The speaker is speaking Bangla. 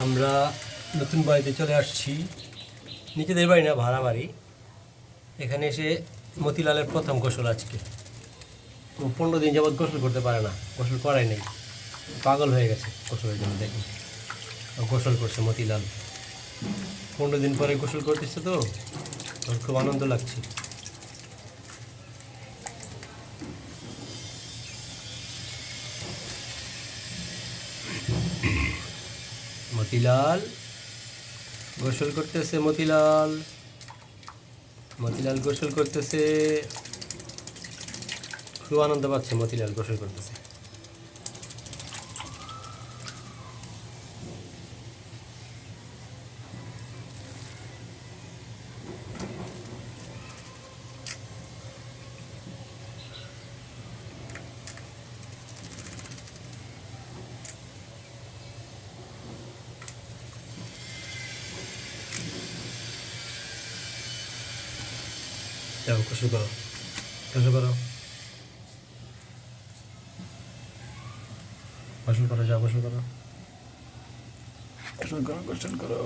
আমরা নতুন বাড়িতে চলে আসছি। নিজেদের বাড়ি না, ভাড়া বাড়ি। এখানে এসে মতিলালের প্রথম গোসল আজকে। ও পনেরো দিন যাবৎ গোসল করতে পারে না, গোসল করাই নেই। পাগল হয়ে গেছে গোসলের জন্য দেখি গোসল করছে মতিলাল। পনেরো দিন পরে গোসল করতেছে তো খুব আনন্দ লাগছে। মতিলাল। গোসল করতেছে মতিলাল। মতিলাল গোসল করতেছে। খুব আনন্দ পাচ্ছে মতিলাল গোসল করতেছে। যাও গোসল করো গোসল করো গোসল করো যাও গোসল করো গোসল করো গোসল করো